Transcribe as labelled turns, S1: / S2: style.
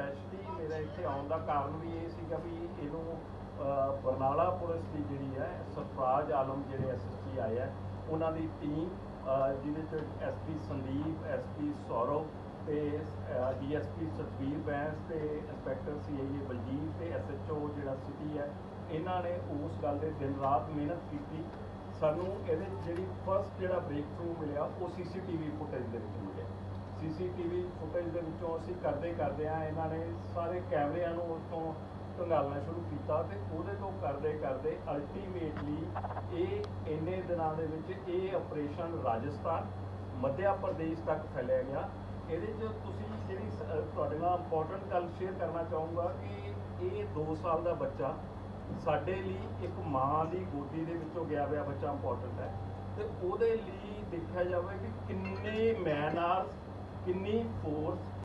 S1: Specially ਮੇਰਾ ਇੱਥੇ ਆਉਣ ਦਾ ਕਾਰਨ ਵੀ ਇਹ ਸੀਗਾ ਵੀ ਇਹਨੂੰ ਬਰਨਾਲਾ ਪੁਲਿਸ ਦੀ ਜਿਹੜੀ ਹੈ, ਸਰਫਰਾਜ਼ ਆਲਮ ਜਿਹੜੇ ਐਸਐਸਪੀ ਆਏ ਆ, ਉਹਨਾਂ ਦੀ ਟੀਮ ਜਿਹਦੇ ਚ ਐਸਪੀ ਸੰਦੀਪ ਐਸਪੀ ਸੌਰਵ ਤੇ ਡੀਐਸਪੀ ਸਤਵੀਰ ਬੈਂਸ ਤੇ ਇੰਸਪੈਕਟਰ ਸੀਆਈਏ ਬਲਜੀਤ ਤੇ ਐਸਐਚਓ ਜਿਹੜਾ ਸਿਟੀ ਹੈ, ਇਹਨਾਂ ਨੇ ਉਸ ਗੱਲ ਦੇ ਦਿਨ ਰਾਤ ਮਿਹਨਤ ਕੀਤੀ। ਸਾਨੂੰ ਇਹਦੇ ਜਿਹੜੀ ਫਸਟ ਜਿਹੜਾ ਬ੍ਰੇਕ ਥਰੂ ਮਿਲਿਆ, ਉਹ ਸੀਸੀਟੀਵੀ ਫੁਟੇਜ ਦੇ ਵਿੱਚ ਮਿਲਿਆ। ਸੀਸੀਟੀਵੀ ਫੁਟੇਜ ਦੇ ਵਿੱਚੋਂ ਅਸੀਂ ਕਰਦੇ ਕਰਦੇ ਆ ਇਹਨਾਂ ਨੇ ਸਾਰੇ ਕੈਮਰਿਆਂ ਨੂੰ ਉਸ ਤੋਂ ਢੰਗਾਲਣਾ ਸ਼ੁਰੂ ਕੀਤਾ ਤੇ ਉਹਦੇ ਤੋਂ ਕਰਦੇ ਕਰਦੇ ਅਲਟੀਮੇਟਲੀ ਇਹ ਇੰਨੇ ਦਿਨਾਂ ਦੇ ਵਿੱਚ ਇਹ ਆਪਰੇਸ਼ਨ ਰਾਜਸਥਾਨ, ਮੱਧਿਆ ਪ੍ਰਦੇਸ਼ ਤੱਕ ਫੈਲਿਆ ਗਿਆ। ਇਹਦੇ 'ਚ ਤੁਸੀਂ ਜਿਹੜੀ ਸ- ਤੁਹਾਡੇ ਨਾਲ ਇੰਪੋਰਟੈਂਟ ਗੱਲ ਸ਼ੇਅਰ ਕਰਨਾ ਚਾਹੂੰਗਾ ਕਿ ਇਹ 2 ਸਾਲ ਦਾ ਬੱਚਾ ਸਾਡੇ ਲਈ ਇੱਕ ਮਾਂ ਦੀ ਗੋਦੀ ਦੇ ਵਿੱਚੋਂ ਗਿਆ ਹੋਇਆ ਬੱਚਾ ਇੰਪੋਰਟੈਂਟ ਹੈ। ਤੇ ਉਹਦੇ ਲਈ ਦੇਖਿਆ ਜਾਵੇ ਕਿ ਕਿੰਨੇ ਮੈਨ ਆਰਸ ਕਿੰਨੀ ਫੋਰਸ